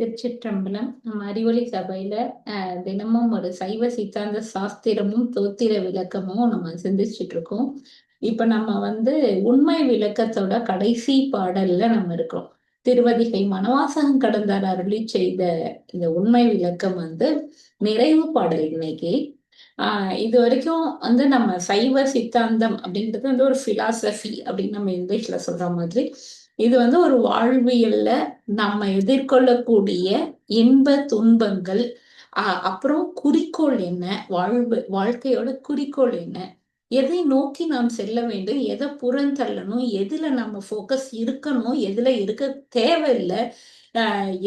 திருச்சிற்றம்பலம் நம்ம அறிவொளி சபையில அஹ், தினமும் ஒரு சைவ சித்தாந்த சாஸ்திரமும் தோத்திர விளக்கமும் நம்ம சிந்திச்சுட்டு இருக்கோம். இப்ப நம்ம வந்து உண்மை விளக்கத்தோட கடைசி பாடல்ல நம்ம இருக்கோம். திருவதிகை மனவாசகம் கடந்தார் அருளி செய்த இந்த உண்மை விளக்கம் வந்து நிறைவு பாடல் இன்னைக்கு. ஆஹ் இது வரைக்கும் வந்து நம்ம சைவ சித்தாந்தம் அப்படின்றது வந்து ஒரு பிலாசபி அப்படின்னு நம்ம இங்கிலீஷ்ல சொல்ற மாதிரி இது வந்து ஒரு வாழ்வியல்ல நம்ம எதிர்கொள்ளக்கூடிய இன்ப துன்பங்கள் அப்புறம் குறிக்கோள் என்ன? வாழ்வு வாழ்க்கையோட குறிக்கோள் என்ன? எதை நோக்கி நாம் செல்ல வேண்டும்? எதை புறந்தள்ளணும் எதுல நம்ம ஃபோக்கஸ் இருக்கணும்? எதுல இருக்க தேவையில்லை?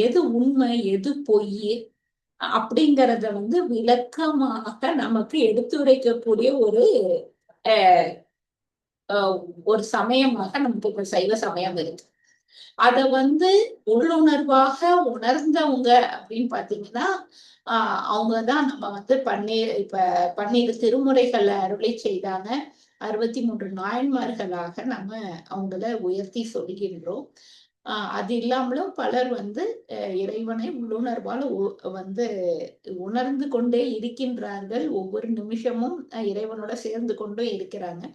எது உண்மை? எது பொய்? அப்படிங்கிறத வந்து விளக்கமாக நமக்கு எடுத்துரைக்கக்கூடிய ஒரு ஒரு சமயமாக நமக்கு இப்ப சைவ சமயம் இருக்கு. அத வந்து உள்ளுணர்வாக உணர்ந்தவங்க அப்படின்னு பாத்தீங்கன்னா ஆஹ் அவங்கதான் நம்ம வந்து பன்னீர் இப்ப பன்னீர் திருமுறைகளை அருளை செய்தாங்க. அறுபத்தி மூன்று நாயன்மார்களாக நம்ம அவங்கள உயர்த்தி சொல்கின்றோம். ஆஹ் அது இல்லாமலும் பலர் வந்து அஹ் இறைவனை உள்ளுணர்வால் வந்து உணர்ந்து கொண்டே இருக்கின்றார்கள். ஒவ்வொரு நிமிஷமும் அஹ் இறைவனோட சேர்ந்து கொண்டும் இருக்கிறாங்க.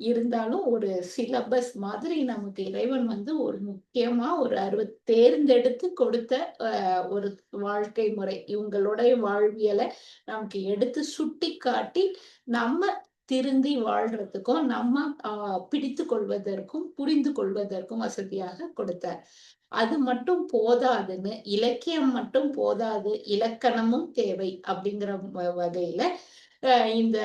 இருந்தாலும் ஒரு சிலபஸ் மாதிரி நமக்கு இறைவன் வந்து ஒரு முக்கியமா ஒரு அறுபத் தேர்ந்தெடுத்து கொடுத்த அஹ், ஒரு வாழ்க்கை முறை. இவங்களுடைய வாழ்வியலை நமக்கு எடுத்து சுட்டி காட்டி நம்ம திருந்தி வாழ்றதுக்கும் நம்ம பிடித்து கொள்வதற்கும் புரிந்து கொள்வதற்கும் வசதியாக கொடுத்தார். அது மட்டும் போதாதுன்னு இலக்கியம் மட்டும் போதாது இலக்கணமும் தேவை அப்படிங்கிற வ- வகையில இந்த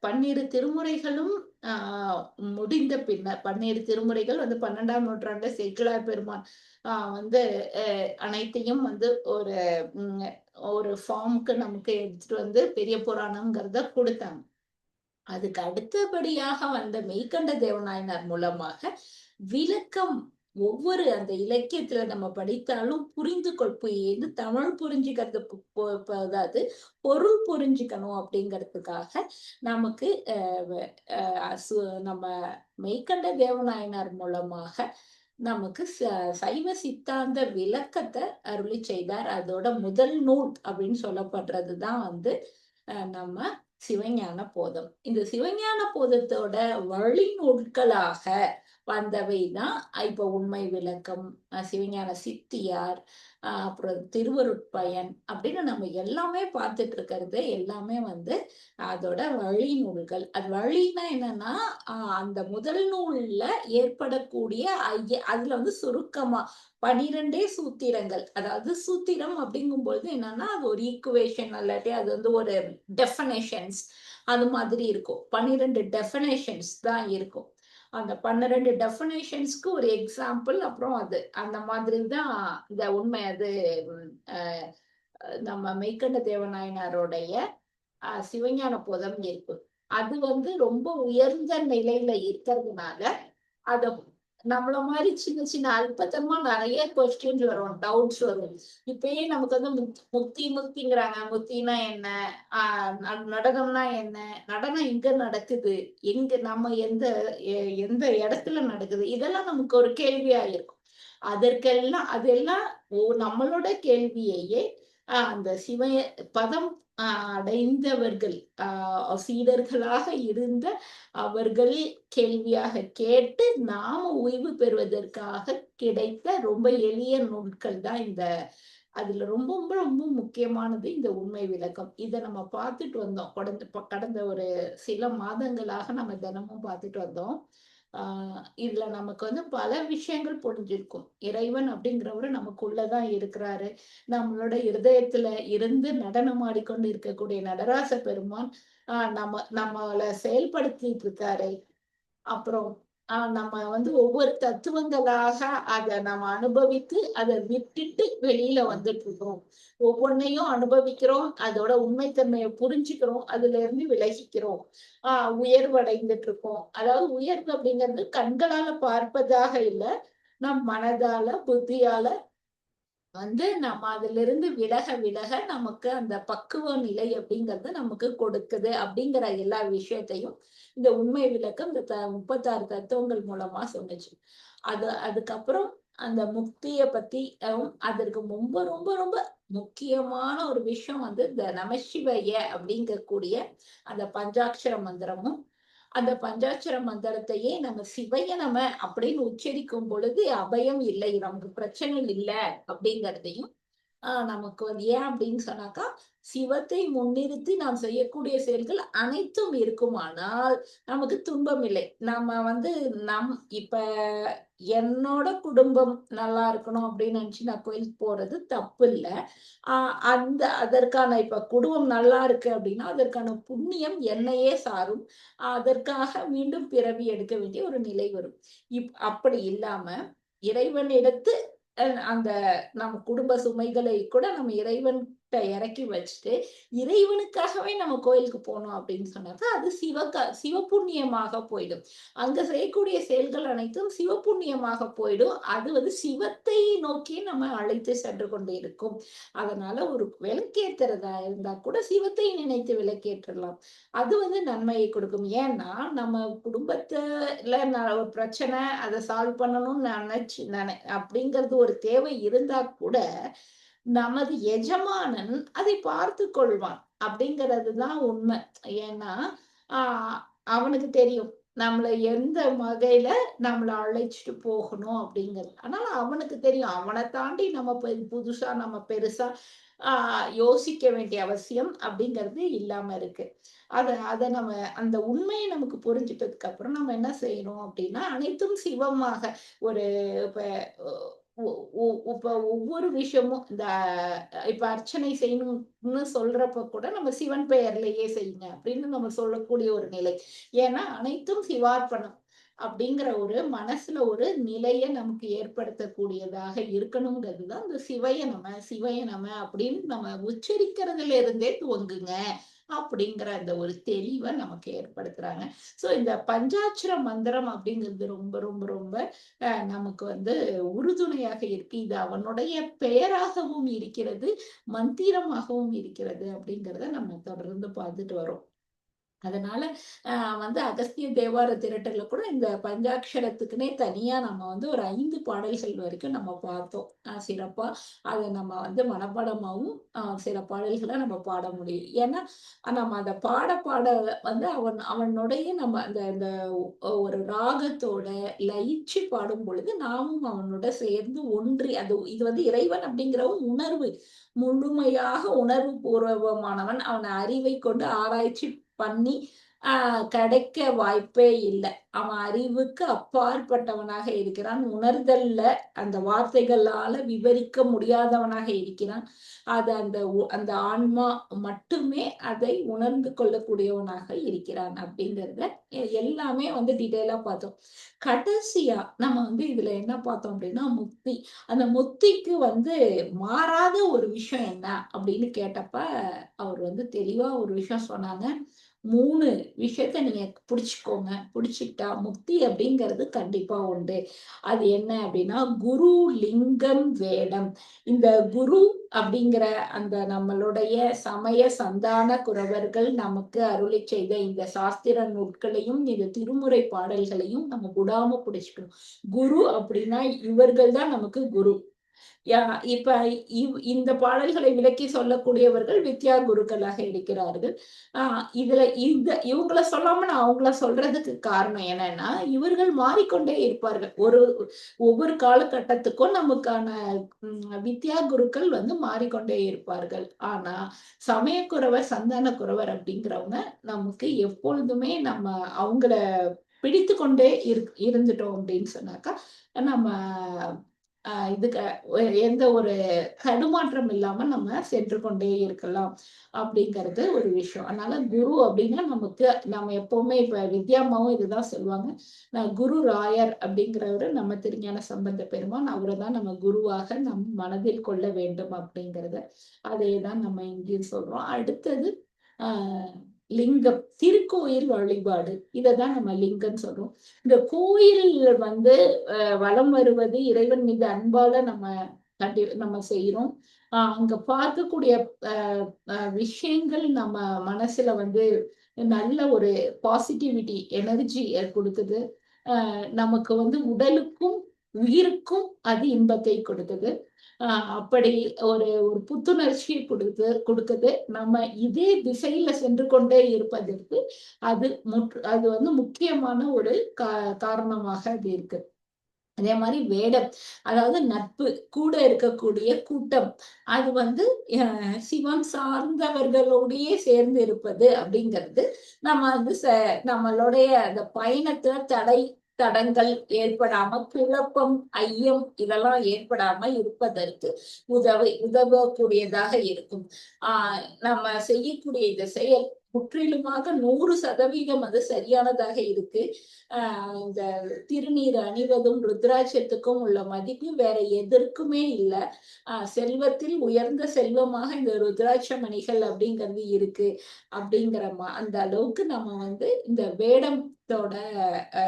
பன்னிரு திருமுறைகளும் ஆஹ் முடிந்த பின்னர் பன்னிரு திருமுறைகள் வந்து பன்னெண்டாம் நூற்றாண்டு சேக்கிழார் பெருமான் ஆஹ் வந்து அனைத்தையும் வந்து ஒரு ஒரு ஃபார்முக்கு நமக்கு எடுத்துட்டு வந்து பெரிய புராணம்ங்கிறத கொடுத்தாங்க. அதுக்கு அடுத்தபடியாக வந்த மெய்கண்ட தேவநாயனார் மூலமாக விளக்கம் ஒவ்வொரு அந்த இலக்கியத்துல நம்ம படித்தாலும் புரிந்து கொள்ப்பு தமிழ் புரிஞ்சுக்கிறது அதாவது பொருள் புரிஞ்சுக்கணும் அப்படிங்கிறதுக்காக நமக்கு நம்ம மெய்கண்ட தேவநாயனார் மூலமாக நமக்கு ச- சைவ சித்தாந்த விளக்கத்தை அருளி செய்தார். அதோட முதல் நூல் அப்படின்னு சொல்லப்படுறது தான் வந்து நம்ம சிவஞான போதம். இந்த சிவஞான போதத்தோட வழி நூல்களாக வந்தவை தான் இப்போ உண்மை விளக்கம் சிவஞான சித்தியார் அப்புறம் திருவருட்பயன் அப்படின்னு நம்ம எல்லாமே பார்த்துட்டு இருக்கிறது எல்லாமே வந்து அதோட வழி நூல்கள். அது வழின்னா என்னன்னா அந்த முதல் நூல்ல ஏற்படக்கூடிய ஐய- அதுல வந்து சுருக்கமா பனிரெண்டே சூத்திரங்கள். அதாவது சூத்திரம் அப்படிங்கும்பொழுது என்னன்னா அது ஒரு ஈக்குவேஷன் இல்லாட்டி அது வந்து ஒரு டெஃபனேஷன்ஸ் அது மாதிரி இருக்கும். பன்னிரெண்டு டெஃபனேஷன்ஸ் தான் இருக்கும். அந்த பன்னிரெண்டு டெஃபினேஷன்ஸ்க்கு ஒரு எக்ஸாம்பிள் அப்புறம் அது. அந்த மாதிரி தான் இந்த உண்மை அது நம்ம மெய்கண்ட தேவநாயனாருடைய சிவஞான போதம் இருப்பு அது வந்து ரொம்ப உயர்ந்த நிலையில இருக்கிறதுனால அத நம்மள மாதிரி சின்ன சின்ன அல்பத்தமா நிறைய கொஸ்டின்ஸ் வரும் டவுட்ஸ் வரும். இப்பயே நமக்கு வந்து முக்தி முக்திங்கிறாங்க. முக்தினா என்ன? ஆஹ் ந- நடனம்னா என்ன? நடனம் எங்க நடக்குது? எங்க நம்ம எந்த எ- எந்த இடத்துல நடக்குது? இதெல்லாம் நமக்கு ஒரு கேள்வியா இருக்கும். அதற்கெல்லாம் அதெல்லாம் ஓ நம்மளோட கேள்வியையே ஆஹ் அந்த சிவ பதம் அடைந்தவர்கள் ஆஹ் சீடர்களாக இருந்த அவர்கள் கேள்வியாக கேட்டு நாம ஓய்வு பெறுவதற்காக கிடைத்த ரொம்ப எளிய நூல்கள் தான் இந்த. அதுல ரொம்ப ரொம்ப ரொம்ப முக்கியமானது இந்த உண்மை விளக்கம். இதை நம்ம பார்த்துட்டு வந்தோம். கடந்த கடந்த ஒரு சில மாதங்களாக நம்ம தினமும் பார்த்துட்டு வந்தோம். ஆஹ் இதுல நமக்கு வந்து பல விஷயங்கள் புரிஞ்சிருக்கும். இறைவன் அப்படிங்கிறவரு நமக்குள்ளதான் இருக்கிறாரு. நம்மளோட இருதயத்துல இருந்து நடனம் ஆடிக்கொண்டு இருக்கக்கூடிய நடராச பெருமான் ஆஹ் நம்ம நம்மள செயல்படுத்திட்டு இருக்காரு. அப்புறம் நம்ம வந்து ஒவ்வொரு தத்துவங்களாக அதை நம்ம அனுபவித்து அதை விட்டுட்டு வெளியில வந்துட்டு இருக்கோம் ஒவ்வொன்னையும் அனுபவிக்கிறோம் அதோட உண்மைத்தன்மையை புரிஞ்சுக்கிறோம் அதுல இருந்து விலகிக்கிறோம். ஆஹ் உயர்வடைந்துட்டு இருக்கோம் அதாவது உயர்வு அப்படிங்கிறது கண்களால பார்ப்பதாக இல்லை நம் மனதால புத்தியால வந்து நம்ம அதுல இருந்து விலக விலக நமக்கு அந்த பக்குவ நிலை அப்படிங்கறது நமக்கு கொடுக்குது அப்படிங்கிற எல்லா விஷயத்தையும் இந்த உண்மை விளக்கம் இந்த த முப்பத்தாறு தத்துவங்கள் மூலமா சொன்னுச்சு. அது அதுக்கப்புறம் அந்த முக்திய பத்தி அதற்கு ரொம்ப ரொம்ப ரொம்ப முக்கியமான ஒரு விஷயம் வந்து இந்த நமசிவய அப்படிங்கக்கூடிய அந்த பஞ்சாட்சர மந்திரமும் அந்த பஞ்சாட்சர மந்திரத்தையே நம்ம சிவைய நம்ம அப்படின்னு உச்சரிக்கும் பொழுது அபயம் இல்லை நமக்கு பிரச்சனை இல்லை அப்படிங்கிறதையும் நமக்கு வந்து ஏன் அப்படின்னு சொன்னாக்கா சிவத்தை முன்னிறுத்தி நாம் செய்யக்கூடிய செயல்கள் அனைத்தும் இருக்குமானால் நமக்கு துன்பம் இல்லை. நம்ம வந்து நம் இப்ப என்னோட குடும்பம் நல்லா இருக்கணும் அப்படின்னு நினைச்சு நான் கோயிலுக்கு போறது தப்பு இல்லை. ஆஹ் அந்த அதற்கான இப்ப குடும்பம் நல்லா இருக்கு அப்படின்னா அதற்கான புண்ணியம் என்னையே சாரும். அதற்காக மீண்டும் பிறவி எடுக்க வேண்டிய ஒரு நிலை வரும். இப் அப்படி இல்லாம இறைவனிடத்து அந்த நம்ம குடும்ப சுமைகளை கூட நம்ம இறைவன் இறக்கி வச்சுட்டு இறைவனுக்காகவே நம்ம கோயிலுக்கு போனோம் அப்படின்னு சொன்னாக்க அது சிவக சிவபுண்ணியமாக போயிடும். அங்க செய்யக்கூடிய செயல்கள் அனைத்தும் சிவபுண்ணியமாக போயிடும். அது வந்து சிவத்தை நோக்கி நம்ம அழைத்து சென்று கொண்டு இருக்கும். அதனால ஒரு விளக்கேற்றுறதா இருந்தா கூட சிவத்தை நினைத்து விளக்கேற்றலாம். அது வந்து நன்மையை கொடுக்கும். ஏன்னா நம்ம குடும்பத்துல ஒரு பிரச்சனை அதை சால்வ் பண்ணணும்னு நினைச்சு நினை அப்படிங்கிறது ஒரு தேவை இருந்தா கூட நமது எஜமானன் அதை பார்த்து கொள்வான். அப்படிங்கிறது தான் உண்மை. ஏன்னா ஆஹ் அவனுக்கு தெரியும். நம்மளை எந்த வகையில நம்மளை அழைச்சிட்டு போகணும் அப்படிங்கிறது. அதனால அவனுக்கு தெரியும். அவனை தாண்டி நம்ம புதுசா நம்ம பெருசா ஆஹ் யோசிக்க வேண்டிய அவசியம் அப்படிங்கிறது இல்லாம இருக்கு. அத அத நம்ம அந்த உண்மையை நமக்கு புரிஞ்சிட்டதுக்கு அப்புறம் நம்ம என்ன செய்யணும் அப்படின்னா அனைத்தும் சிவமாக ஒரு இப்ப இப்ப ஒவ்வொரு விஷயமும் இந்த இப்ப அர்ச்சனை செய்யணும்னு சொல்றப்ப கூட நம்ம சிவன் பெயர்லயே செய்யுங்க அப்படின்னு நம்ம சொல்லக்கூடிய ஒரு நிலை. ஏன்னா அனைத்தும் சிவார்ப்பணம் அப்படிங்கிற ஒரு மனசுல ஒரு நிலைய நமக்கு ஏற்படுத்தக்கூடியதாக இருக்கணுங்கிறது தான் இந்த சிவைய நம சிவைய நம அப்படின்னு நம்ம உச்சரிக்கிறதுல இருந்தே துவங்குங்க. அப்படிங்கிற அந்த ஒரு தெளிவை நமக்கு ஏற்படுத்துறாங்க. ஸோ இந்த பஞ்சாட்சர மந்திரம் அப்படிங்கிறது ரொம்ப ரொம்ப ரொம்ப நமக்கு வந்து உறுதுணையாக இருக்கு. இது அவனுடைய பெயராகவும் இருக்கிறது மந்திரமாகவும் இருக்கிறது அப்படிங்கிறத நம்ம தொடர்ந்து பார்த்துட்டு வரோம். அதனால வந்து அகஸ்திய தேவார திரட்டல கூட இந்த பஞ்சாட்சரத்துக்குன்னே தனியா நம்ம வந்து ஒரு ஐந்து பாடல்கள் வரைக்கும் நம்ம பார்த்தோம். சிறப்பா அதை நம்ம வந்து மனப்பாடமாகவும் சில பாடல்களை நம்ம பாட முடியும். ஏன்னா நம்ம அந்த பாட பாட வந்து அவன் அவனுடைய நம்ம அந்த அந்த ஒரு ராகத்தோட லயிச்சு பாடும் பொழுது நாமும் அவனோட சேர்ந்து ஒன்றி அது இது வந்து இறைவன் அப்படிங்கிற உணர்வு முழுமையாக உணர்வு பூர்வமானவன் அவன் அறிவை கொண்டு ஆராய்ச்சி பண்ணி ஆஹ் கிடைக்க வாய்ப்பே இல்லை. அவன் அறிவுக்கு அப்பாற்பட்டவனாக இருக்கிறான். உணர்தல்ல அந்த வார்த்தைகளால விவரிக்க முடியாதவனாக இருக்கிறான். அது அந்த அந்த ஆன்மா மட்டுமே அதை உணர்ந்து கொள்ளக்கூடியவனாக இருக்கிறான் அப்படிங்கிறத எல்லாமே வந்து டீட்டெயிலா பார்த்தோம். கடைசியா நம்ம வந்து இதுல என்ன பார்த்தோம் அப்படின்னா முக்தி. அந்த முக்திக்கு வந்து மாறாத ஒரு விஷயம் என்ன அப்படின்னு கேட்டப்ப அவர் வந்து தெளிவா ஒரு விஷயம் சொன்னாங்க. மூணு விஷயத்த நீங்க பிடிச்சிக்கோங்க. பிடிச்சிட்டா முக்தி அப்படிங்கிறது கண்டிப்பா உண்டு. அது என்ன அப்படின்னா குரு லிங்கம் வேடம். இந்த குரு அப்படிங்கிற அந்த நம்மளுடைய சமய சந்தான குறவர்கள் நமக்கு அருளி செய்த இந்த சாஸ்திர நூட்களையும் இந்த திருமுறை பாடல்களையும் நம்ம விடாம பிடிச்சிக்கணும். குரு அப்படின்னா இவர்கள் தான் நமக்கு குரு. இப்ப இந்த பாடல்களை விளக்கி சொல்லக்கூடியவர்கள் வித்யா குருக்களாக இருக்கிறார்கள். ஆஹ் இதுல இந்த இவங்கள சொல்லாம நான் அவங்கள சொல்றதுக்கு காரணம் என்னன்னா இவர்கள் மாறிக்கொண்டே இருப்பார்கள். ஒரு ஒவ்வொரு காலகட்டத்துக்கும் நமக்கான வித்யா குருக்கள் வந்து மாறிக்கொண்டே இருப்பார்கள். ஆனா சமயக்குறவர் சந்தான குறவர் அப்படிங்கிறவங்க நமக்கு எப்பொழுதுமே நம்ம அவங்கள பிடித்து கொண்டே இருந்துட்டோம் அப்படின்னு சொன்னாக்கா நம்ம இதுக்கு எந்த ஒரு தடுமாற்றம் இல்லாம நம்ம சென்று கொண்டே இருக்கலாம் அப்படிங்கிறது ஒரு விஷயம். அதனால குரு அப்படின்னா நமக்கு நம்ம எப்பவுமே இப்ப வித்யாமாவும் இதுதான் சொல்லுவாங்க. நான் குரு ராயர் அப்படிங்கிறவரு நம்ம திருஞான சம்பந்த பெருமான். அவரை தான் நம்ம குருவாக நம் மனதில் கொள்ள வேண்டும் அப்படிங்கிறத அதே தான் நம்ம இங்கேயும் சொல்றோம். அடுத்தது ஆஹ் லிங்கம் திருக்கோயில் வழிபாடு. இததான் நம்ம லிங்கம் சொல்றோம். இந்த கோயில் வந்து வளம் வருவது இறைவன் மீது அன்பால நம்ம கண்டி நம்ம செய்யறோம் ஆஹ் அங்க பார்க்கக்கூடிய விஷயங்கள் நம்ம மனசுல வந்து நல்ல ஒரு பாசிட்டிவிட்டி எனர்ஜி கொடுக்குது நமக்கு வந்து உடலுக்கும் உயிருக்கும் அது இன்பத்தை கொடுக்குது ஆஹ் அப்படி ஒரு ஒரு புத்துணர்ச்சியை கொடுத்து கொடுக்குது. நம்ம இதே திசையில சென்று கொண்டே இருப்பதற்கு அது முற்று அது வந்து முக்கியமான ஒரு கா காரணமாக அது இருக்கு. அதே மாதிரி வேடம் அதாவது நட்பு கூட இருக்கக்கூடிய கூட்டம் அது வந்து சிவம் சார்ந்தவர்களோடையே சேர்ந்து இருப்பது அப்படிங்கிறது நம்ம வந்து நம்மளுடைய அந்த பயணத்துல தடை தடங்கள் ஏற்படாம குழப்பம் ஐயம் இதெல்லாம் ஏற்படாம இருப்பதற்கு உதவி உதவக்கூடியதாக இருக்கும். ஆஹ் நம்ம செய்யக்கூடிய இந்த செயல் முற்றிலுமாக நூறு சதவீதம் அது சரியானதாக இருக்கு. ஆஹ் இந்த திருநீர் அணிவதும் ருத்ராட்சத்துக்கும் உள்ள மதிப்பு வேற எதற்குமே இல்லை. ஆஹ் செல்வத்தில் உயர்ந்த செல்வமாக இந்த ருத்ராட்ச மணிகள் அப்படிங்கிறது இருக்கு. அப்படிங்கிற அந்த அளவுக்கு நம்ம வந்து இந்த வேடம் வேடத்தோட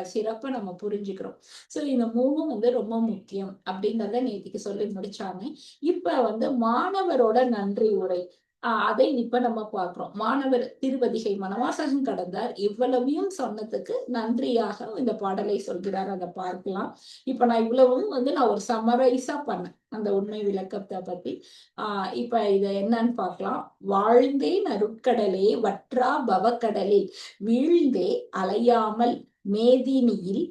சிறப்பை நம்ம புரிஞ்சுக்கிறோம். ஸோ இந்த மூணும் வந்து ரொம்ப முக்கியம். அப்படிங்கிறத நேற்றுக்கு சொல்லி முடிச்சாங்க. இப்ப வந்து மாணவரோட நன்றி உரை. அதை இப்ப நம்ம பாக்குறோம் மாணவர் திருவதிகை மனவாசகம் கடந்தார். இவ்வளவையும் சொன்னதுக்கு நன்றியாக இந்த பாடலை சொல்கிறார். அதை பார்க்கலாம். இப்ப நான் இவ்வளவும் வந்து நான் ஒரு சமரைஸா பண்ணேன் அந்த உண்மை விளக்கத்தை பத்தி. ஆஹ் இப்ப இதை என்னன்னு பார்க்கலாம். வாழ்ந்தே நருட்கடலே வற்றா பவக்கடலில் வீழ்ந்தே அலையாமல் மேதினியில்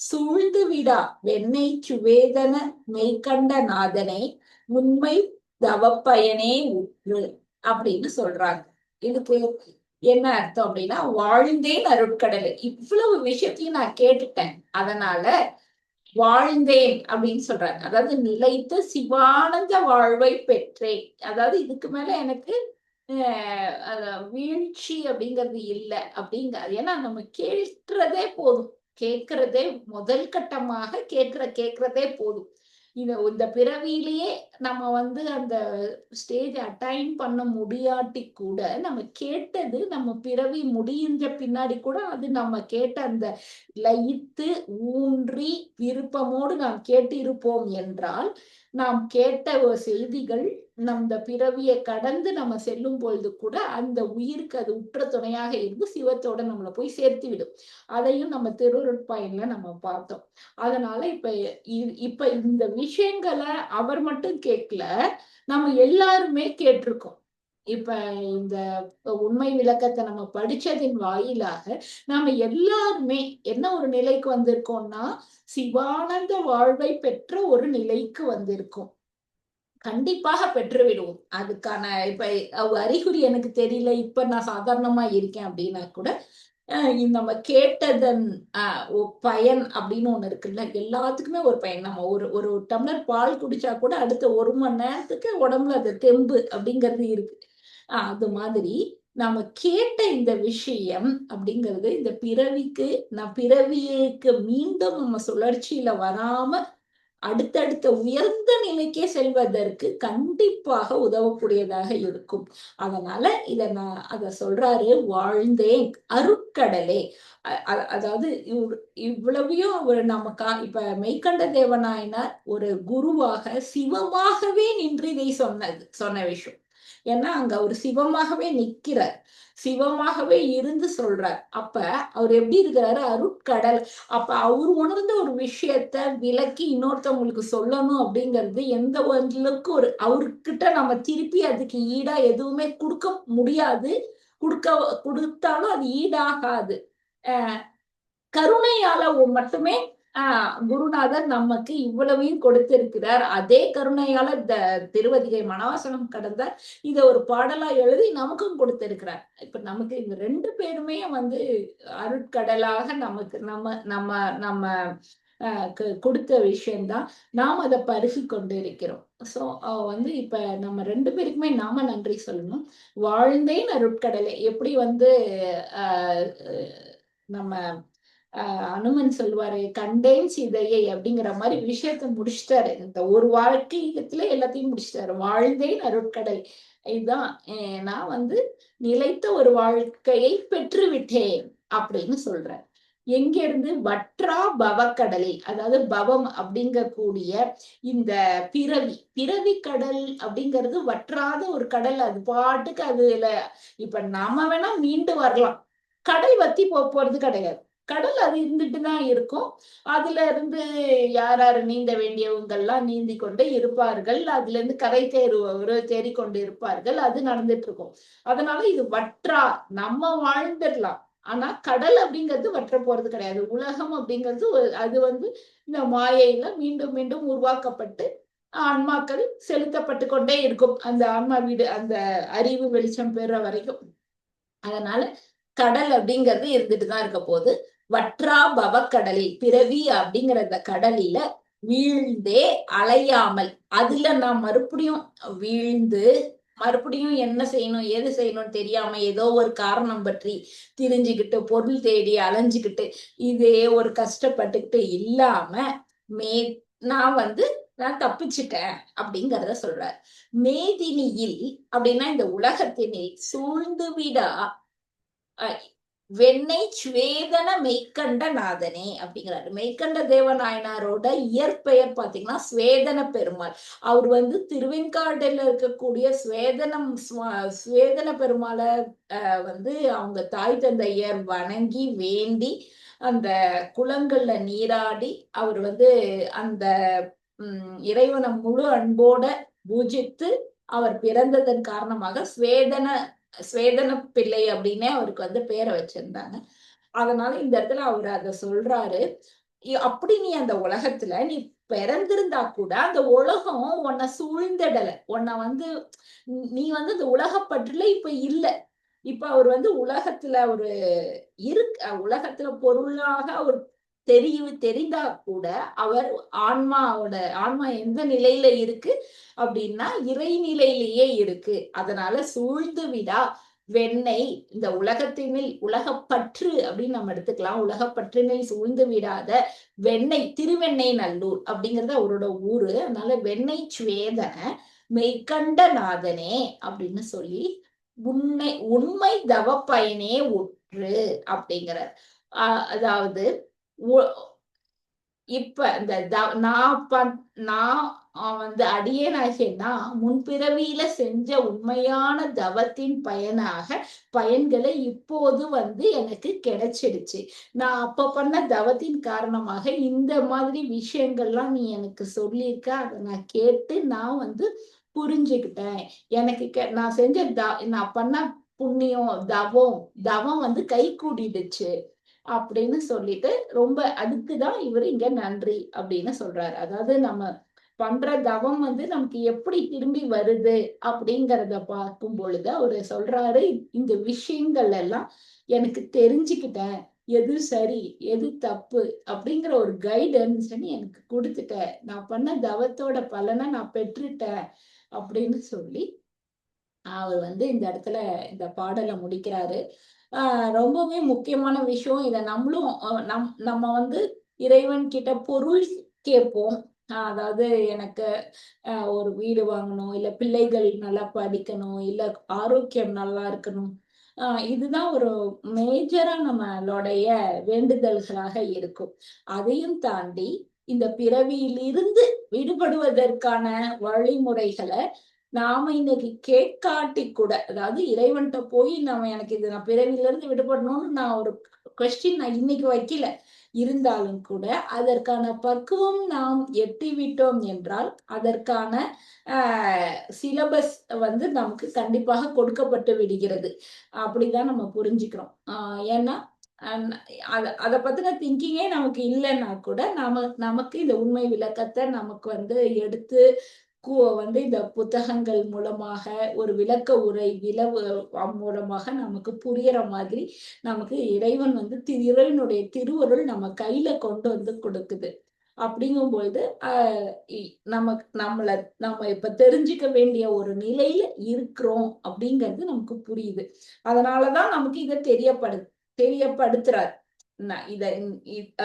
சூழ்ந்து விடா வெண்ணெய் சுவேதன மெய்கண்ட நாதனை உண்மை தவப்பயனே உற்று அப்படின்னு சொல்றாங்க. இதுக்கு என்ன அர்த்தம் அப்படின்னா வாழ்ந்தேன் அருட்கடலை இவ்வளவு விஷயத்தையும் நான் கேட்டுட்டேன். அதனால வாழ்ந்தேன் அப்படின்னு சொல்றாங்க. அதாவது நிலைத்த சிவானந்த வாழ்வை பெற்றேன். அதாவது இதுக்கு மேல எனக்கு வீழ்ச்சி அப்படிங்கிறது இல்லை அப்படிங்கிறது ஏன்னா நம்ம கேட்கிறதே போதும். கேட்கிறதே முதல் கட்டமாக கேட்கிற கேட்கிறதே போதும். இந்த இந்த பிறவியிலேயே நம்ம வந்து அந்த ஸ்டேஜ் அட்டைன் பண்ண முடியாட்டி கூட நம்ம கேட்டது நம்ம பிறவி முடிஞ்ச பின்னாடி கூட அது நம்ம கேட்ட அந்த லயித்து ஊன்றி விருப்பமோடு நாம் கேட்டிருப்போம் என்றால் நாம் கேட்ட செய்திகள் நம்ம பிறவியை கடந்து நம்ம செல்லும் பொழுது கூட அந்த உயிருக்கு அது உற்ற துணையாக இருந்து சிவத்தோட நம்மளை போய் சேர்த்து விடும் அதையும் நம்ம திருவுருட்பயன்ல நம்ம பார்த்தோம். அதனால இப்ப இப்ப இந்த விஷயங்களை அவர் மட்டும் கேட்கல நம்ம எல்லாருமே கேட்டிருக்கோம். இப்ப இந்த உண்மை விளக்கத்தை நம்ம படிச்சதின் வாயிலாக நாம எல்லாருமே என்ன ஒரு நிலைக்கு வந்திருக்கோம்னா சிவானந்த வாழ்வை பெற்ற ஒரு நிலைக்கு வந்திருக்கோம். கண்டிப்பாக பெற்று விடுவோம். அதுக்கான இப்ப அறிகுறி எனக்கு தெரியல. இப்ப நான் சாதாரணமா இருக்கேன் அப்படின்னா கூட நம்ம கேட்டதன் பயன் அப்படின்னு ஒண்ணு இருக்குல்ல. எல்லாத்துக்குமே ஒரு பயன். நம்ம ஒரு ஒரு டம்ளர் பால் குடிச்சா கூட அடுத்த ஒரு மணி நேரத்துக்கு உடம்புல அது தெம்பு அப்படிங்கிறது இருக்கு. அது மாதிரி நாம கேட்ட இந்த விஷயம் அப்படிங்கிறது இந்த பிறவிக்கு நான் பிறவிக்கு மீண்டும் நம்ம சுழற்சியில வராம அடுத்தடுத்த உயர்ந்த நிலைக்கே செல்வதற்கு கண்டிப்பாக உதவக்கூடியதாக இருக்கும். அதனால இத நான் அத சொல்றாரு வாழ்ந்தேன் அருட்கடலே. அதாவது இவ்வளவையும் அவர் நமக்கா இப்ப மெய்கண்ட தேவநாயனார் ஒரு குருவாக சிவமாகவே நின்று இதை சொன்னது சொன்ன விஷயம். ஏன்னா அங்க அவர் சிவமாகவே நிக்கிறார். சிவமாகவே இருந்து சொல்றார். அப்ப அவர் எப்படி இருக்கிறாரு? அருட்கடல். அப்ப அவர் உணர்ந்த ஒரு விஷயத்த விலக்கி இன்னொருத்தவங்களுக்கு சொல்லணும் அப்படிங்கிறது எந்த ஒன்றுக்கு ஒரு அவர்கிட்ட நம்ம திருப்பி அதுக்கு ஈடா எதுவுமே கொடுக்க முடியாது. கொடுக்க கொடுத்தாலும் அது ஈடாகாது. அஹ் கருணையால மட்டுமே ஆஹ் குருநாதர் நமக்கு இவ்வளவையும் கொடுத்திருக்கிறார். அதே கருணையால த திருவதிகை மனவாசனம் கடந்தார். இத ஒரு பாடலா எழுதி நமக்கும் கொடுத்திருக்கிறார். இப்ப நமக்கு இந்த ரெண்டு பேருமே வந்து அருட்கடலாக நமக்கு நம்ம நம்ம நம்ம கொடுத்த விஷயம்தான். நாம் அதை பருகி கொண்டு இருக்கிறோம் ஸோ வந்து இப்ப நம்ம ரெண்டு பேருக்குமே நாம நன்றி சொல்லணும். வாழ்ந்தேன் அருட்கடலை. எப்படி வந்து நம்ம அனுமன் சொல்லுவாரு கண்டேன் சீதையை அப்படிங்கிற மாதிரி விஷயத்த முடிச்சிட்டாரு. இந்த ஒரு வாழ்க்கையத்துல எல்லாத்தையும் முடிச்சிட்டாரு. வாழ்ந்தேன் அருட்கடல் இதுதான் நான் வந்து நிலைத்த ஒரு வாழ்க்கையை பெற்று விட்டேன் அப்படின்னு சொல்றேன் எங்க இருந்து வற்றா பவக்கடலை அதாவது பவம் அப்படிங்கக்கூடிய இந்த பிறவி. பிறவி கடல் அப்படிங்கிறது வற்றாத ஒரு கடல். அது பாட்டுக்கு அதுல இப்ப நாம வேணா மீண்டு வரலாம். கடல் வத்தி போக போறது கிடையாது. கடல் அது இருந்துட்டு தான் இருக்கும். அதுல இருந்து யார் யார் நீந்த வேண்டியவங்கெல்லாம் நீந்தி கொண்டு இருப்பார்கள். அதுல இருந்து கரை தேறுவவர் தேறிக்கொண்டு இருப்பார்கள். அது நடந்துட்டு இருக்கும். அதனால இது வற்றா. நம்ம வாழ்ந்துடலாம். ஆனா கடல் அப்படிங்கிறது வற்ற போறது கிடையாது. உலகம் அப்படிங்கிறது அது வந்து இந்த மாயையில மீண்டும் மீண்டும் உருவாக்கப்பட்டு ஆன்மாக்கள் செலுத்தப்பட்டு கொண்டே இருக்கும். அந்த ஆன்மா வீடு அந்த அறிவு வெளிச்சம் பெற வரைக்கும். அதனால கடல் அப்படிங்கிறது இருந்துட்டு தான் இருக்க போகுது. வற்றா பவக்கடலில் பிறவி அப்படிங்கிற அந்த கடலில வீழ்ந்தே அலையாமல் அதுல நான் மறுபடியும் வீழ்ந்து மறுபடியும் என்ன செய்யணும் எது செய்யணும்னு தெரியாம ஏதோ ஒரு காரணம் பற்றி திரிஞ்சுக்கிட்டு பொருள் தேடி அலைஞ்சுக்கிட்டு இதே ஒரு கஷ்டப்பட்டுக்கிட்டு இல்லாம மே நான் வந்து நான் தப்பிச்சிட்டேன் அப்படிங்கிறத சொல்றார். மேதினியில் அப்படின்னா இந்த உலகத்தினில் சூழ்ந்து விடா வெண்ணை சுவேதன மெய்கண்ட நாதனே அப்படிங்கிறாரு. மெய்கண்ட தேவநாயனாரோட இயற்பெயர் பாத்தீங்கன்னா ஸ்வேதன பெருமாள். அவர் வந்து திருவெண்காட்டில் இருக்கக்கூடிய ஸ்வேதனம் ஸ்வேதன பெருமாளை வந்து அவங்க தாய் தந்தையர் வணங்கி வேண்டி அந்த குளங்கள்ல நீராடி அவர் வந்து அந்த உம் இறைவனை முழு அன்போட பூஜித்து அவர் பிறந்ததன் காரணமாக ஸ்வேதன ஸ்வேதன பிள்ளை அப்படின்னே அவருக்கு வந்து பேரை வச்சிருந்தாங்க. அதனால இந்த இடத்துல அவர் அத சொல்றாரு. அப்படி நீ அந்த உலகத்துல நீ பிறந்திருந்தா கூட அந்த உலகம் உன்னை சூழ்ந்திடல. உன்னை வந்து நீ வந்து அந்த உலகப்பற்றுல இப்ப இல்ல. இப்ப அவர் வந்து உலகத்துல ஒரு இருக்கு உலகத்துல பொருளாக அவர் தெரியும் தெரிந்தா கூட அவர் ஆன்மாவோட ஆன்மா எந்த நிலையில இருக்கு அப்படின்னா இறைநிலையிலேயே இருக்கு. அதனால சூழ்ந்து விடா வெண்ணெய் இந்த உலகத்தினில் உலகப்பற்று அப்படின்னு நம்ம எடுத்துக்கலாம். உலகப்பற்றினில் சூழ்ந்து விடாத வெண்ணெய் திருவெண்ணெய் நல்லூர் அப்படிங்கறது அவரோட ஊரு. அதனால வெண்ணெய் சுவேதன மெய்கண்ட நாதனே அப்படின்னு சொல்லி உண்மை உண்மை தவ பயனே ஒற்று அப்படிங்கிறார். அதாவது இப்ப இந்த நான் நான் வந்து அடியேனாகினா முன்பிறவியில செஞ்ச உண்மையான தவத்தின் பயனாக பயன்களை இப்போது வந்து எனக்கு கிடைச்சிடுச்சு. நான் அப்ப பண்ண தவத்தின் காரணமாக இந்த மாதிரி விஷயங்கள்லாம் நீ எனக்கு சொல்லியிருக்க அதை நான் கேட்டு நான் வந்து புரிஞ்சுக்கிட்டேன் எனக்கு நான் செஞ்ச த நான் பண்ண புண்ணியம் தவம் தவம் வந்து கை கூடிடுச்சு. அப்படின்னு சொல்லிட்டு ரொம்ப அதுக்குதான் இவர் இங்க நன்றி அப்படின்னு சொல்றாரு. அதாவது நம்ம பண்ற தவம் வந்து நமக்கு எப்படி திரும்பி வருது அப்படிங்கிறத பார்க்கும் பொழுது அவரு சொல்றாரு இந்த விஷயங்கள் எல்லாம் எனக்கு தெரிஞ்சுக்கிட்டேன். எது சரி எது தப்பு அப்படிங்கிற ஒரு கைடன்ஸ் எனக்கு கொடுத்துட்ட. நான் பண்ண தவத்தோட பலனை நான் பெற்றுட்டேன் அப்படின்னு சொல்லி அவர் வந்து இந்த இடத்துல இந்த பாடலை முடிக்கிறாரு. ரொம்பவே முக்கியமான விஷயம். இதை நம்மளும் நம் நம்ம வந்து இறைவன் கிட்ட பொருள் கேட்போம். அதாவது எனக்கு ஒரு வீடு வாங்கணும் இல்ல பிள்ளைகள் நல்லா படிக்கணும் இல்ல ஆரோக்கியம் நல்லா இருக்கணும். இதுதான் ஒரு மேஜரா நம்மளுடைய வேண்டுதல்களாக இருக்கும். அதையும் தாண்டி இந்த பிறவியிலிருந்து விடுபடுவதற்கான வழிமுறைகளை நாம இன்னைக்கு கேட்காட்டி கூட அதாவது இறைவன்கிட்ட போய் நம்ம எனக்கு இது நான் பிறவில இருந்து விடுபடணும்னு நான் ஒரு கொஸ்டின் நான் இன்னைக்கு வைக்கல. இருந்தாலும் கூட அதற்கான பக்குவம் நாம் எட்டி விட்டோம் என்றால் அதற்கான சிலபஸ் வந்து நமக்கு கண்டிப்பாக கொடுக்கப்பட்டு விடுகிறது. அப்படிதான் நம்ம புரிஞ்சுக்கிறோம். ஆஹ் ஏன்னா அதை பத்தின திங்கிங்கே நமக்கு இல்லைன்னா கூட நம நமக்கு இந்த உண்மை விளக்கத்தை நமக்கு வந்து எடுத்து வந்து இந்த புத்தகங்கள் மூலமாக ஒரு விளக்க உரை விளவு மூலமாக நமக்கு புரியற மாதிரி நமக்கு இறைவன் வந்து இறைவனுடைய திருவருள் நம்ம கையில கொண்டு வந்து கொடுக்குது. அப்படிங்கும்பொழுது ஆஹ் நமக்கு நம்மள நம்ம இப்ப தெரிஞ்சுக்க வேண்டிய ஒரு நிலையில இருக்கிறோம் அப்படிங்கிறது நமக்கு புரியுது. அதனாலதான் நமக்கு இதை தெரியப்படு தெரியப்படுத்துறாரு. இத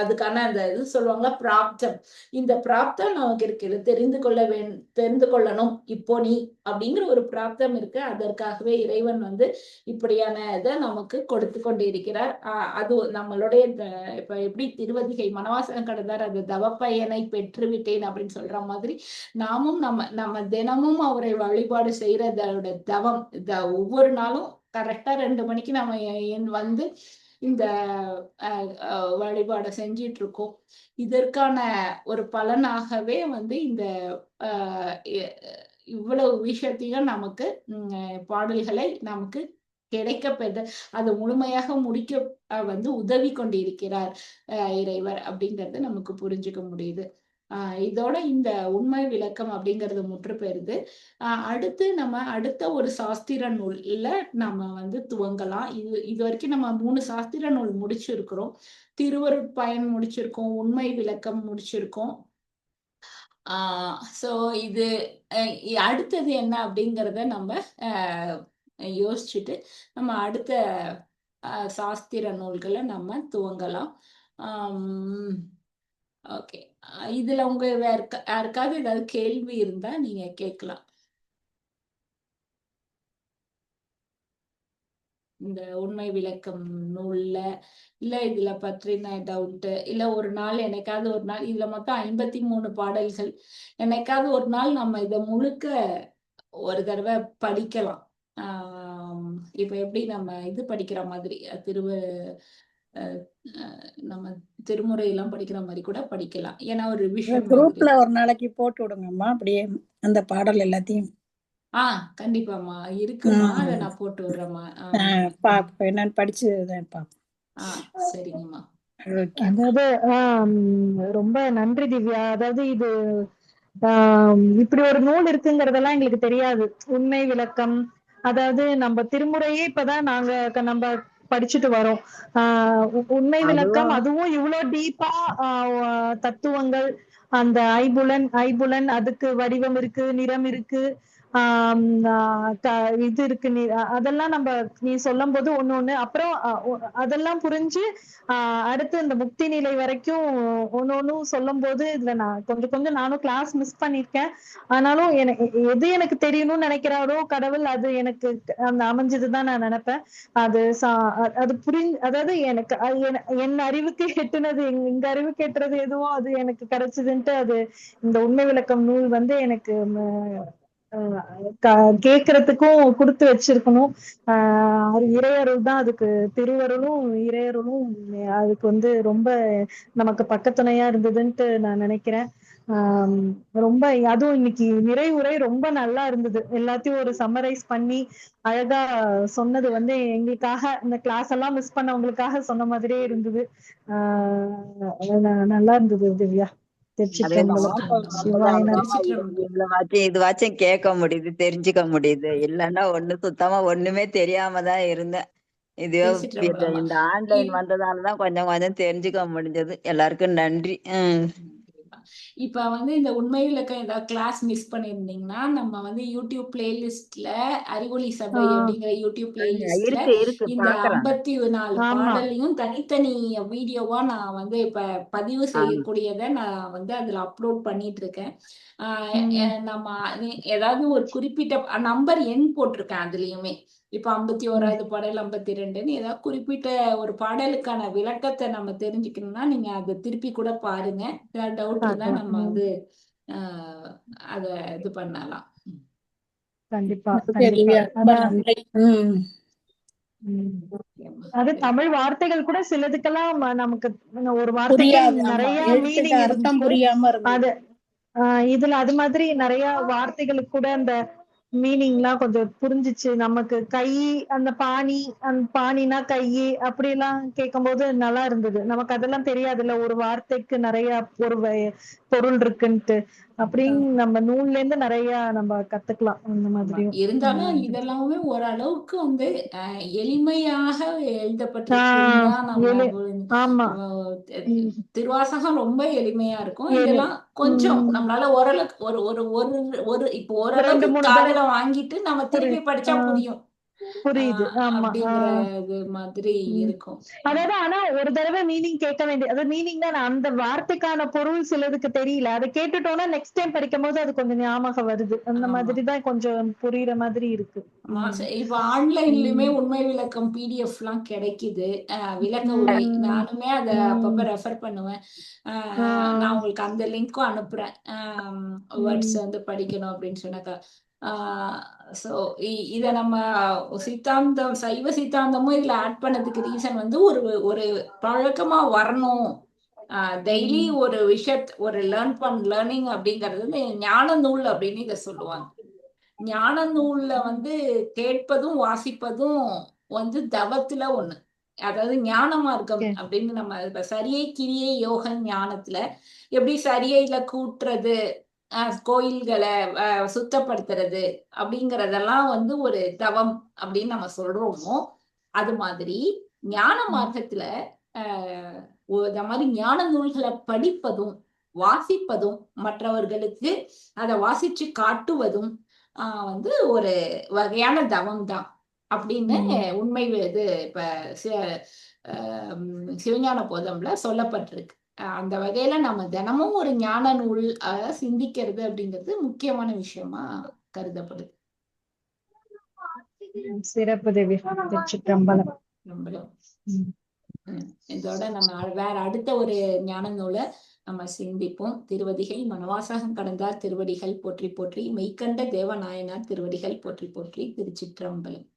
அதுக்கான அந்த இது சொல்லுவாங்களா பிராப்தம். இந்த பிராப்தம் நமக்கு இருக்கிறது தெரிந்து கொள்ள வே தெரிந்து கொள்ளணும். இப்போ நீ அப்படிங்கிற ஒரு பிராப்தம் இருக்கு. அதற்காகவே இறைவன் வந்து இப்படியான இதை நமக்கு கொடுத்து கொண்டு இருக்கிறார் அது நம்மளுடைய இப்ப எப்படி திருவதிகை மனவாசகம் கடந்தார் அது தவப்பயனை பெற்று விட்டேன் அப்படின்னு சொல்ற மாதிரி நாமும் நம்ம நம்ம தினமும் அவரை வழிபாடு செய்யறதோட தவம். ஒவ்வொரு நாளும் கரெக்டா ரெண்டு மணிக்கு நம்ம வந்து இந்த அஹ், அஹ், வழிபாடை செஞ்சிட்டு இருக்கோம் இதற்கான ஒரு பலனாகவே வந்து இந்த இவ்வளவு விஷயத்தையும் நமக்கு பாடல்களை நமக்கு கிடைக்கப்பெற்ற அது முழுமையாக முடிக்க வந்து உதவி கொண்டிருக்கிறார் அஹ், இறைவர் அப்படிங்கறது நமக்கு புரிஞ்சுக்க முடியுது. இதோட இந்த உண்மை விளக்கம் அப்படிங்கிறது முற்று பெறுது. ஆஹ் அடுத்து நம்ம அடுத்த ஒரு சாஸ்திர நூல்ல நம்ம வந்து துவங்கலாம். இது இது வரைக்கும் நம்ம மூணு சாஸ்திர நூல் முடிச்சிருக்கிறோம். திருவருட்பயன் முடிச்சிருக்கோம் உண்மை விளக்கம் முடிச்சிருக்கோம். ஆஹ் சோ இது அடுத்தது என்ன அப்படிங்கிறத நம்ம யோசிச்சுட்டு நம்ம அடுத்த ஆஹ் சாஸ்திர நூல்களை நம்ம துவங்கலாம். ஆஹ் ஓகே இதுல உங்க யாருக்காவது ஏதாவது கேள்வி இருந்தா நீங்க கேட்கலாம். இந்த உண்மை விளக்கம் நூல்ல இல்ல இதுல பற்றின டவுட் இல்ல ஒரு நாள் என்னைக்காவது ஒரு நாள் இதுல மொத்தம் ஐம்பத்தி மூணு பாடல்கள். என்னைக்காவது ஒரு நாள் நம்ம இத முழுக்க ஒரு தடவை படிக்கலாம். ஆஹ் இப்ப எப்படி நம்ம இது படிக்கிற மாதிரி திரு திருவ நம்ம திருமுறை எல்லாம் படிக்கிற மாதிரி கூட படிக்கலாம். ஏன்னா ஒரு ரிவிஷன் மாதிரி. குரூப்ல ஒரு நாளைக்கு போட்டு விடுங்கம்மா. அப்படியே அந்த பாடல் எல்லாத்தையும். ஆ கண்டிப்பாம்மா. இருக்குமா அதை. நான் போட்டு விடுறேம்மா. ஆஹ் பாப்போம். என்னன்னு படிச்சு தான் பாப்போம். ஆ சரிங்கம்மா. அதாவது ரொம்ப நன்றி திவ்யா. அதாவது இது இப்படி ஒரு நூல் இருக்குங்கிறதெல்லாம் எங்களுக்கு தெரியாது. உண்மை விளக்கம். அதாவது நம்ம திருமுறையே இப்பதான் நாங்க நம்ம படிச்சுட்டு வரோம். உண்மை விளக்கம் அதுவும் இவ்வளவு டீப்பா தத்துவங்கள். அந்த ஐபுலன் ஐபுலன் அதுக்கு வடிவம் இருக்கு நிறம் இருக்கு. இது இருக்கு. நீ அதெல்லாம் நம்ம நீ சொல்லும் போது ஒண்ணு ஒண்ணு. அப்புறம் அதெல்லாம் புரிஞ்சு ஆஹ் அடுத்து இந்த முக்தி நிலை வரைக்கும் ஒண்ணு ஒண்ணும் சொல்லும் போது இதுல நான் கொஞ்சம் கொஞ்சம் நானும் கிளாஸ் மிஸ் பண்ணிருக்கேன் ஆனாலும் எனக்கு எது எனக்கு தெரியணும்னு நினைக்கிறாரோ கடவுள் அது எனக்கு அந்த அமைஞ்சதுதான் நான் நினைப்பேன். அது சா- அது புரிஞ்சு அதாவது எனக்கு என் அறிவுக்கு எட்டுனது எங்க எங்க அறிவுக்கு எட்டுறது எதுவோ அது எனக்கு கிடைச்சதுன்ட்டு அது இந்த உண்மை விளக்கம் நூல் வந்து எனக்கு கேக்குறதுக்கும் ஆஹ் க- கொடுத்து வச்சிருக்கணும். ஆஹ் அது இறையருள் தான் அதுக்கு. திருவருளும் இறையருளும் அதுக்கு வந்து ரொம்ப நமக்கு பக்கத்துணையா இருந்ததுன்ட்டு நான் நினைக்கிறேன். ஆஹ் ரொம்ப அதுவும் இன்னைக்கு நிறைவுரை ரொம்ப நல்லா இருந்தது. எல்லாத்தையும் ஒரு சம்மரைஸ் பண்ணி அழகா சொன்னது வந்து எங்களுக்காக இந்த கிளாஸ் எல்லாம் மிஸ் பண்ணவங்களுக்காக சொன்ன மாதிரியே இருந்தது. ஆஹ் நல்லா இருந்தது திவ்யா. திருச்சிற்றம்பலம் அதேதான். சிவாய நம திருச்சிற்றம்பலம். இதுல வாச்சும் இது வாச்சும் கேட்க முடியுது தெரிஞ்சுக்க முடியுது. இல்லைன்னா ஒண்ணு சுத்தமா ஒண்ணுமே தெரியாம தான் இருந்தேன். திருச்சிற்றம்பலம்மா. இந்த ஆன்லைன் வந்ததாலதான் கொஞ்சம் கொஞ்சம் தெரிஞ்சுக்க முடிஞ்சது. எல்லாருக்கும் நன்றி. உம் இப்ப வந்து இந்த உண்மை விளக்கம் ஏதாவது கிளாஸ் மிஸ் பண்ணிருந்தீங்கன்னா நம்ம வந்து யூடியூப் பிளேலிஸ்ட்ல அறிவொளி சபை அப்படிங்கிற யூடியூப் பிளேலிஸ்ட்ல இருக்கு இருக்கு. இந்த ஐம்பத்தி நாலு பாடலையும் தனித்தனி வீடியோவா நான் வந்து இப்ப பதிவு செய்யக்கூடியதை நான் வந்து அதுல அப்லோட் பண்ணிட்டு இருக்கேன் நம்ம ஏதாவது ஒரு குறிப்பிட்ட நம்பர் எண் போட்டிருக்கேன் அதுலயுமே. இப்ப ஐம்பத்தி ஓராவது பாடல் ஐம்பத்தி ரெண்டுன்னு ஏதாவது குறிப்பிட்ட ஒரு பாடலுக்கான விளக்கத்தை நம்ம தெரிஞ்சுக்கணும்னா நீங்க அதை திருப்பி கூட பாருங்க. ஏதாவது டவுட் இருந்தா நம்ம வந்து ஆஹ் அத இது பண்ணலாம். கண்டிப்பா அது தமிழ் வார்த்தைகள் கூட சிலதுக்கெல்லாம் நமக்கு ஒரு வார்த்தைக்கு ஆமா. நிறைய அர்த்தம் புரியாம அது ஆஹ் இதுல அது மாதிரி நிறைய வார்த்தைகளுக்கு கூட அந்த மீனிங்லாம் கொஞ்சம் புரிஞ்சுச்சு. நமக்கு கை அந்த பாணி அந்த பாணினா கையி அப்படி எல்லாம் கேட்கும்போது நல்லா இருந்தது. நமக்கு அதெல்லாம் தெரியாதுல்ல. ஒரு வார்த்தைக்கு நிறைய ஒரு வ- பொருள் இருக்குன்ட்டு. அப்படின்னு நம்ம நூல்ல இருந்து நிறைய நம்ம கத்துக்கலாம் அந்த மாதிரியும். இருந்தாலும் இதெல்லாமே ஓரளவுக்கு வந்து எளிமையாக எழுதப்பட்டிருக்குன்னு ஆஹ் தான் நம்ம எழு புரிஞ்சு- ஆமா. அஹ் தி- உம் திருவாசகம் ரொம்ப எளிமையா இருக்கும். இதெல்லாம் கொஞ்சம் நம்மளால ஓரளவுக்கு ஒரு ஒரு ஒரு ஒரு இப்போ ஓரளவுக்கு வாங்கிட்டு நம்ம திருப்பி படிச்சா புரியும் புரியுது. ஆமா மாதிரி இருக்கும். அதாவது ஆனா ஒரு தடவை மீனிங் கேட்க வேண்டிய அது மீனிங்னா அந்த வார்த்தைக்கான பொருள் சிலதுக்கு தெரியல. அதை கேட்டுட்டோம்னா நெக்ஸ்ட் டைம் படிக்கும் போது அது கொஞ்சம் ஞாபகம் வருது. அந்த மாதிரி தான் கொஞ்சம் புரியுற மாதிரி இருக்கு. இப்ப ஆன்லைன்லயுமே உண்மை விளக்கம் பிடிஎஃப் எல்லாம் கிடைக்குது விளக்க உரை. நானுமே அதை அப்பப்ப ரெஃபர் பண்ணுவேன். நான் உங்களுக்கு அந்த லிங்க்கும் அனுப்புறேன். வேர்ட்ஸ் வந்து படிக்கணும் அப்படின்னு சொன்னாக்கா. சோ இத நம்ம சித்தாந்தம் சைவ சித்தாந்தமும் இதுல ஆட் பண்ணதுக்கு ரீசன் வந்து ஒரு ஒரு பழக்கமா வரணும். டெய்லி ஒரு விஷயத் ஒரு லேர்ன் பண் லேர்னிங் அப்படிங்கிறது வந்து ஞான நூல் அப்படின்னு இத சொல்லுவாங்க. ஞான நூல்ல வந்து கேட்பதும் வாசிப்பதும் வந்து தவத்துல ஒண்ணு. அதாவது ஞான மார்க்கம் Okay. அப்படின்னு நம்ம இப்ப சரியை கிரியை யோக ஞானத்துல எப்படி சரியைல கூட்டுறது கோயில்களை சுத்தப்படுத்துறது அப்படிங்கறதெல்லாம் வந்து ஒரு தவம் அப்படின்னு நம்ம சொல்றோமோ அது மாதிரி ஞான மார்க்கத்துல இந்த மாதிரி ஞான நூல்களை படிப்பதும் வாசிப்பதும் மற்றவர்களுக்கு அதை வாசிச்சு காட்டுவதும் ஆஹ் வந்து ஒரு வகையான தவம் தான் அப்படின்னு உண்மை இது இப்ப சிவஞான போதம்ல சொல்லப்பட்டிருக்கு. அந்த வகையில நம்ம தினமும் ஒரு ஞான நூல் சிந்திக்கிறது அப்படிங்கிறது முக்கியமான விஷயமா கருதப்படுது. சிறப்பு தேவி. திருச்சிற்றம்பலம். இதோட நம்ம வேற அடுத்த ஒரு ஞான நூலை நம்ம சிந்திப்போம். திருவடிகள் மனவாசகம் கடந்தார் திருவடிகள் போற்றி போற்றி. மெய்க்கண்ட தேவநாயனார் திருவடிகள் போற்றி போற்றி. திருச்சிற்றம்பலம்.